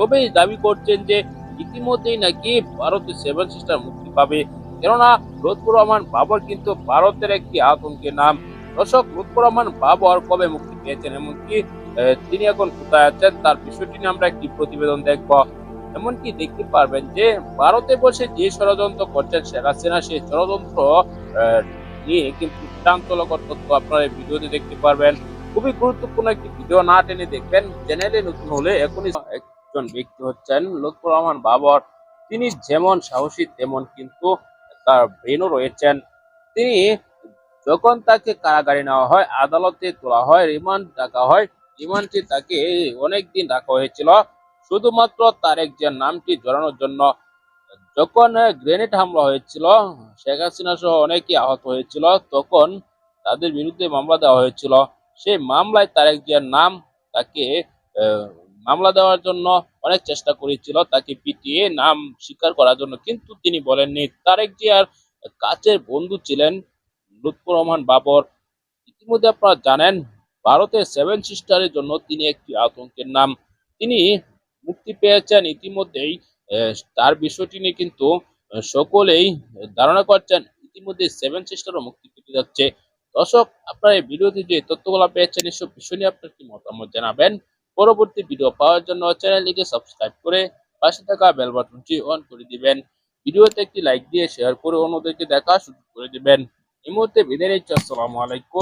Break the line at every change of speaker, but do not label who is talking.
সবাই দাবি করছেন যে ইতিমধ্যেই নাকি ভারতের সেভেন সিস্টার মুক্তি পাবে। কেননা, লুৎফুর রহমান বাবর কিন্তু ভারতের একটি আতঙ্কের নাম। দর্শক, লুৎফুর রহমান বাবর কবে মুক্তি পেয়েছেন এমনকি তিনি এখন কোথায় আছেন, তার বিষয়টি নিয়ে আমরা একটি প্রতিবেদন দেখব। এমনকি দেখতে পারবেন যে, ভারতে বসে যে ষড়যন্ত্র করছেন শেখ হাসিনা সেই ষড়যন্ত্র নিয়ে কিন্তু চাঞ্চল্যকর তথ্য আপনারা এই ভিডিওতে দেখতে পারবেন। খুবই গুরুত্বপূর্ণ একটি ভিডিও না টেনে দেখবেন। চ্যানেলে নতুন হলে এখনই একজন ব্যক্তি হচ্ছেন লুৎফুর রহমান বাবর। তিনি যেমন সাহসী, তেমন কিন্তু তার ব্রেনও রয়েছেন। তিনি যখন তাকে কারাগারে নেওয়া হয়, আদালতে তোলা হয়, রিমান্ড ডাকা হয় রিমান্ডে তাকে অনেক দিন রাখা হয়েছিল। শুধুমাত্র তার একজন নামটি জড়ানোর জন্য। যখন গ্রেনেড হামলা হয়েছিল, শেখ হাসিনা সহ অনেকে আহত হয়েছিল, তখন তাদের বিরুদ্ধে মামলা দেওয়া হয়েছিল। সেই মামলায় তার একজন নাম তাকে মামলা দেওয়ার জন্য অনেক চেষ্টা করেছিল তাকে পিটিয়ে নাম স্বীকার করার জন্য, কিন্তু তিনি বলেননি। তারেক জিয়ার কাছের বন্ধু ছিলেন লুৎফুর রহমান বাবর। ইতিমধ্যে আপনারা জানেন, ভারতের সেভেন সিস্টারের জন্য তিনি একটি আতঙ্কের নাম। তিনি মুক্তি পেয়েছেন ইতিমধ্যেই তার বিষয়টি নিয়ে কিন্তু সকলেই ধারণা করছেন, ইতিমধ্যে সেভেন সিস্টারও মুক্তি পেতে যাচ্ছে। দর্শক, আপনার এই ভিডিওতে যে তথ্যগুলো পেয়েছেন, এসব বিষয় নিয়ে আপনার কি মতামত জানাবেন? পরবর্তী ভিডিও পাওয়ার জন্য চ্যানেলটিকে সাবস্ক্রাইব করে পাশে থাকা বেল বাটনটি অন করে দিবেন। ভিডিওতে একটি লাইক দিয়ে শেয়ার করে অন্যদেরকে দেখা শুরু করে দিবেন। এই মুহূর্তে বিদায় নিচ্ছি। আসসালামু আলাইকুম।